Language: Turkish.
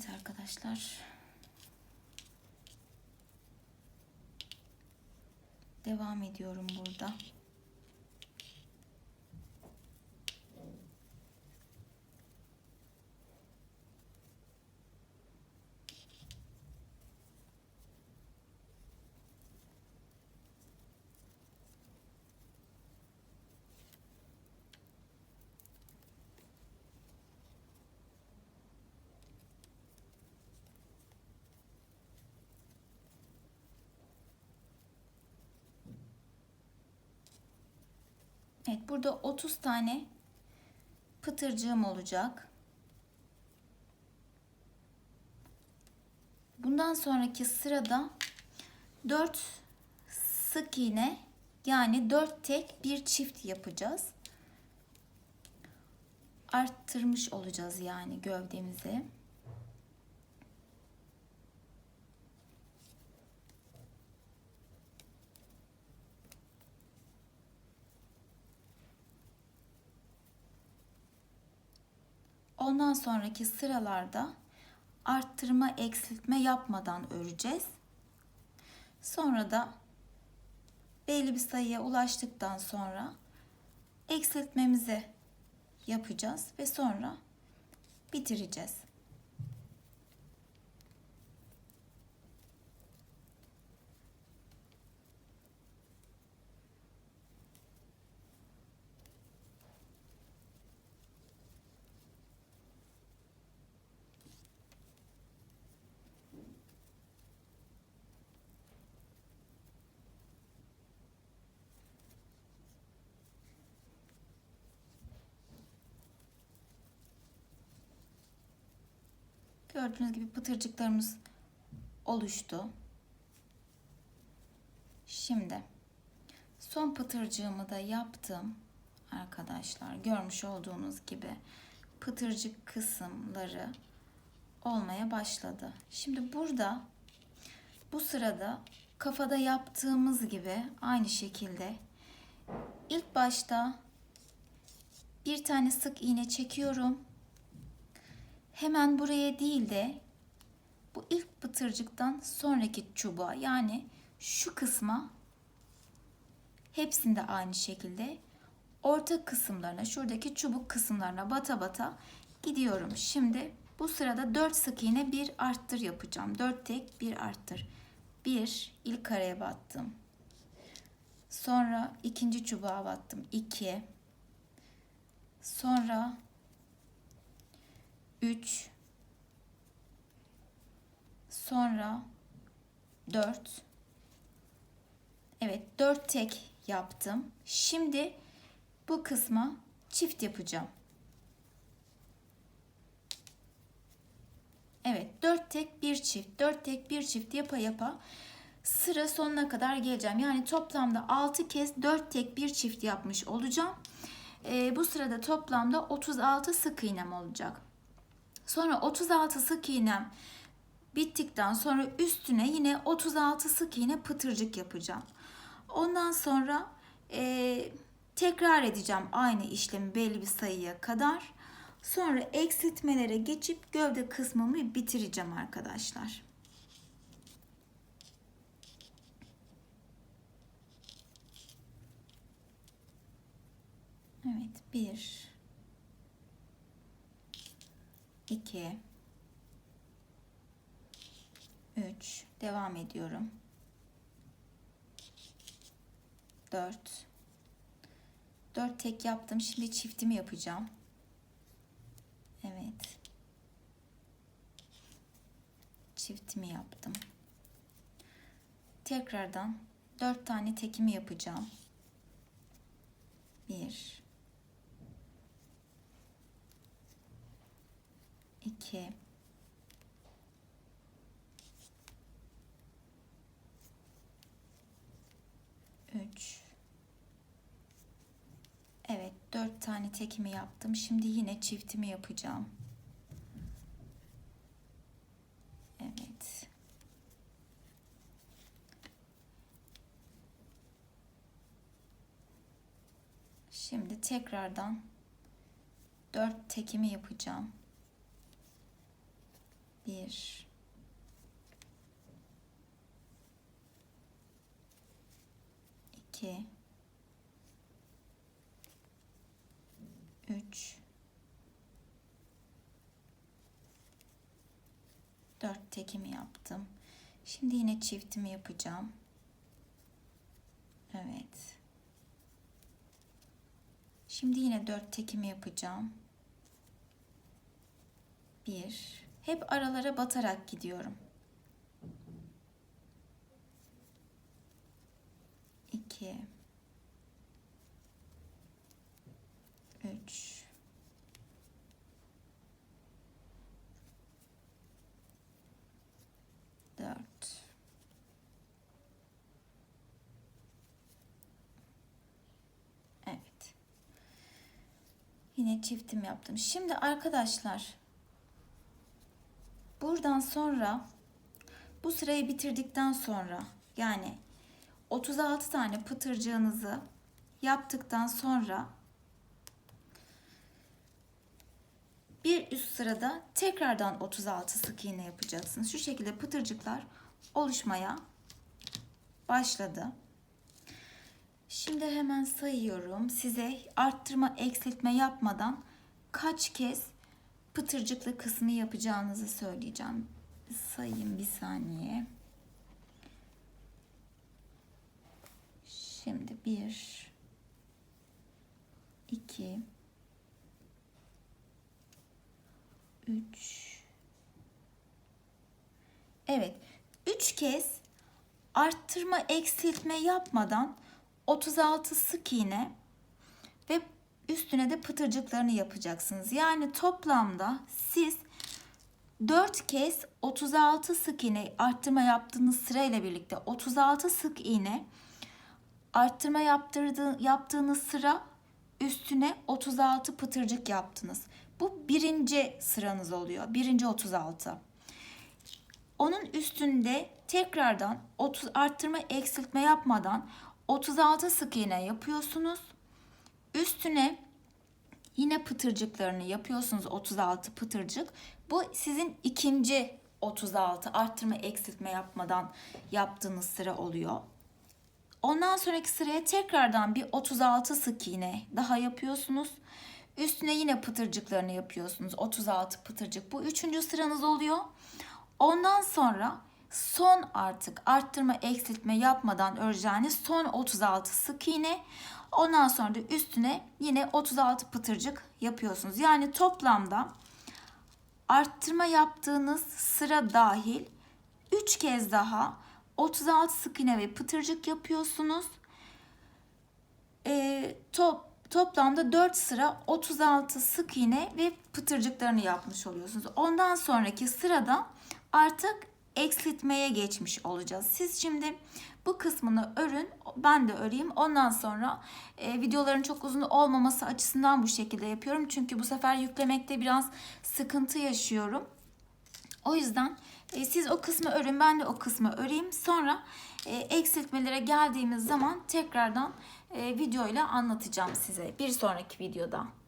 Evet arkadaşlar. Devam ediyorum burada. Evet burada 30 tane pıtırcığım olacak. Bundan sonraki sırada 4 sık iğne yani 4 tek bir çift yapacağız. Arttırmış olacağız yani gövdemizi. Ondan sonraki sıralarda arttırma eksiltme yapmadan öreceğiz. Sonra da belli bir sayıya ulaştıktan sonra eksiltmemizi yapacağız ve sonra bitireceğiz. Gördüğünüz gibi pıtırcıklarımız oluştu. Şimdi son pıtırcığımı da yaptım arkadaşlar. Görmüş olduğunuz gibi pıtırcık kısımları olmaya başladı. Şimdi burada bu sırada kafada yaptığımız gibi aynı şekilde ilk başta bir tane sık iğne çekiyorum hemen buraya değil de bu ilk pıtırcıktan sonraki çubuğa yani şu kısma hepsinde aynı şekilde orta kısımlarına şuradaki çubuk kısımlarına bata bata gidiyorum. Şimdi bu sırada 4 sık iğne bir arttır yapacağım. 4 tek bir arttır. 1 ilk kareye battım. Sonra ikinci çubuğa battım. 2 Sonra 3 sonra 4 Evet 4 tek yaptım. Şimdi bu kısma çift yapacağım. Evet 4 tek bir çift 4 tek bir çift yapa yapa sıra sonuna kadar geleceğim. Yani toplamda 6 kez 4 tek bir çift yapmış olacağım. Ee, bu sırada toplamda 36 sık iğnem olacak. Sonra 36 sık iğnem bittikten sonra üstüne yine 36 sık iğne pıtırcık yapacağım. Ondan sonra e, tekrar edeceğim aynı işlemi belli bir sayıya kadar. Sonra eksiltmelere geçip gövde kısmımı bitireceğim arkadaşlar. Evet bir 2 3 devam ediyorum. 4 4 tek yaptım. Şimdi çiftimi yapacağım. Evet. Çiftimi yaptım. Tekrardan 4 tane tekimi yapacağım. 1 2 3 Evet 4 tane tekimi yaptım. Şimdi yine çiftimi yapacağım. Evet. Şimdi tekrardan 4 tekimi yapacağım. Bir. iki, üç, dört tekimi yaptım. Şimdi yine çiftimi yapacağım. Evet. Şimdi yine dört tekimi yapacağım. Bir. Hep aralara batarak gidiyorum. İki. Üç. Dört. Evet. Yine çiftim yaptım. Şimdi arkadaşlar buradan sonra bu sırayı bitirdikten sonra yani 36 tane pıtırcığınızı yaptıktan sonra bir üst sırada tekrardan 36 sık iğne yapacaksınız. Şu şekilde pıtırcıklar oluşmaya başladı. Şimdi hemen sayıyorum. Size arttırma, eksiltme yapmadan kaç kez pıtırcıklı kısmı yapacağınızı söyleyeceğim. Sayayım bir saniye. Şimdi bir, iki, üç. Evet, üç kez arttırma, eksiltme yapmadan 36 sık iğne üstüne de pıtırcıklarını yapacaksınız. Yani toplamda siz 4 kez 36 sık iğne arttırma yaptığınız sırayla birlikte 36 sık iğne arttırma yaptırdığı, yaptığınız sıra üstüne 36 pıtırcık yaptınız. Bu birinci sıranız oluyor. Birinci 36. Onun üstünde tekrardan 30 arttırma eksiltme yapmadan 36 sık iğne yapıyorsunuz. Üstüne yine pıtırcıklarını yapıyorsunuz 36 pıtırcık. Bu sizin ikinci 36 arttırma eksiltme yapmadan yaptığınız sıra oluyor. Ondan sonraki sıraya tekrardan bir 36 sık iğne daha yapıyorsunuz. Üstüne yine pıtırcıklarını yapıyorsunuz. 36 pıtırcık. Bu üçüncü sıranız oluyor. Ondan sonra son artık arttırma eksiltme yapmadan öreceğiniz son 36 sık iğne. Ondan sonra da üstüne yine 36 pıtırcık yapıyorsunuz. Yani toplamda arttırma yaptığınız sıra dahil 3 kez daha 36 sık iğne ve pıtırcık yapıyorsunuz. Ee, top toplamda 4 sıra 36 sık iğne ve pıtırcıklarını yapmış oluyorsunuz. Ondan sonraki sırada artık eksiltmeye geçmiş olacağız. Siz şimdi bu kısmını örün, ben de öreyim. Ondan sonra e, videoların çok uzun olmaması açısından bu şekilde yapıyorum. Çünkü bu sefer yüklemekte biraz sıkıntı yaşıyorum. O yüzden e, siz o kısmı örün, ben de o kısmı öreyim. Sonra e, eksiltmelere geldiğimiz zaman tekrardan e, videoyla anlatacağım size bir sonraki videoda.